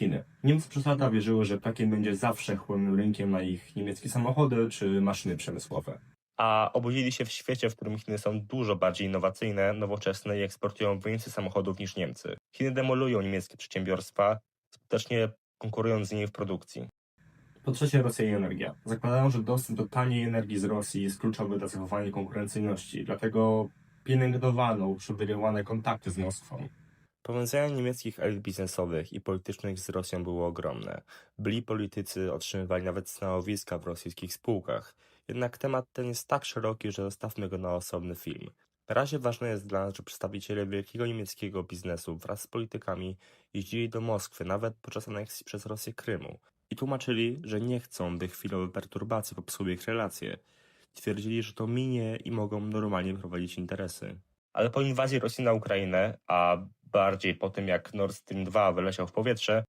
Chiny. Niemcy przez lata wierzyły, że Pekin będzie zawsze chłonnym rynkiem na ich niemieckie samochody czy maszyny przemysłowe. A obudzili się w świecie, w którym Chiny są dużo bardziej innowacyjne, nowoczesne i eksportują więcej samochodów niż Niemcy. Chiny demolują niemieckie przedsiębiorstwa, skutecznie konkurując z nimi w produkcji. Po trzecie Rosja i energia. Zakładają, że dostęp do taniej energii z Rosji jest kluczowy dla zachowania konkurencyjności, dlatego pielęgnowano uprzywilejowane kontakty z Moskwą. Powiązania niemieckich elit biznesowych i politycznych z Rosją były ogromne. Byli politycy otrzymywali nawet stanowiska w rosyjskich spółkach. Jednak temat ten jest tak szeroki, że zostawmy go na osobny film. Na razie ważne jest dla nas, że przedstawiciele wielkiego niemieckiego biznesu wraz z politykami jeździli do Moskwy nawet podczas aneksji przez Rosję Krymu i tłumaczyli, że nie chcą, by chwilowe perturbacje popsuły ich relacje. Twierdzili, że to minie i mogą normalnie prowadzić interesy. Ale po inwazji Rosji na Ukrainę, a bardziej po tym jak Nord Stream 2 wyleciał w powietrze,